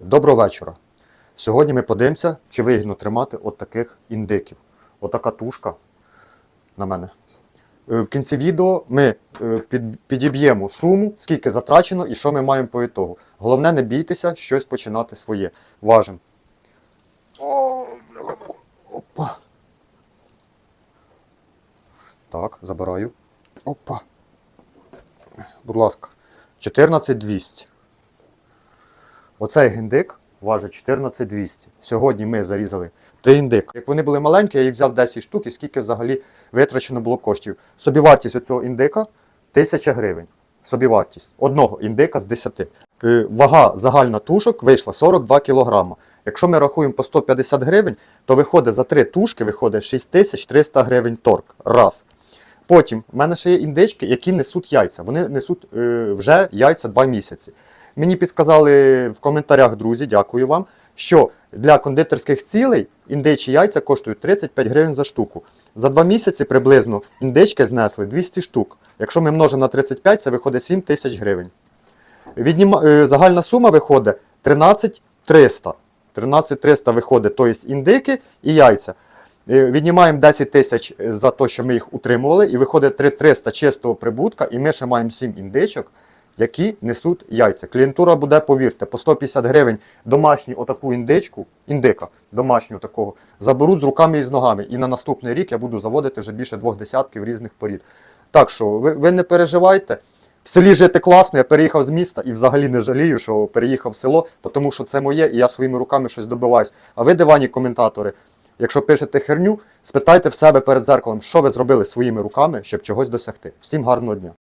Доброго вечора. Сьогодні ми подивимося, чи вигідно тримати от таких індиків. Отака тушка на мене. Е, В кінці відео ми е, підіб'ємо суму, скільки затрачено і що ми маємо по ітогу. Головне, не бійтеся щось починати своє. Важим. Опа. Так, забираю. Опа. Будь ласка. 14200. Оцей гіндик важить 14200. Сьогодні ми зарізали три індик. Як вони були маленькі, я їх взяв 10 штук і скільки взагалі витрачено було коштів. Собівартість оцього індика 1000 гривень. Собівартість одного індика з 10. Е, Вага загальна тушок вийшла 42 кг. Якщо ми рахуємо по 150 гривень, то виходить за три тушки виходить 6300 гривень торг. Раз. Потім в мене ще є індички, які несуть яйця. Вони несуть е, вже яйця 2 місяці. Мені підказали в коментарях, друзі, дякую вам, що для кондитерських цілей індичі яйця коштують 35 гривень за штуку. За 2 місяці приблизно індички знесли 200 штук. Якщо ми множимо на 35, це виходить 7 тисяч гривень. Відніма... е, Загальна сума виходить 13 300. 13 300 виходить, індики і яйця. Е, Віднімаємо 10 тисяч за те, що ми їх утримували, і виходить 3 300 чистого прибутка, і ми ще маємо 7 індичок, які несуть яйця. Клієнтура буде, повірте, по 150 гривень домашню отаку індичку, індика, домашню такого, заберуть з руками і з ногами. І на наступний рік я буду заводити вже більше двох десятків різних порід. Так що ви, ви не переживайте. В селі жити класно, я переїхав з міста і взагалі не жалію, що переїхав в село, тому що це моє, і я своїми руками щось добиваюсь. А ви, дивані коментатори, якщо пишете херню, спитайте в себе перед зеркалом, що ви зробили своїми руками, щоб чогось досягти. Всім гарного дня!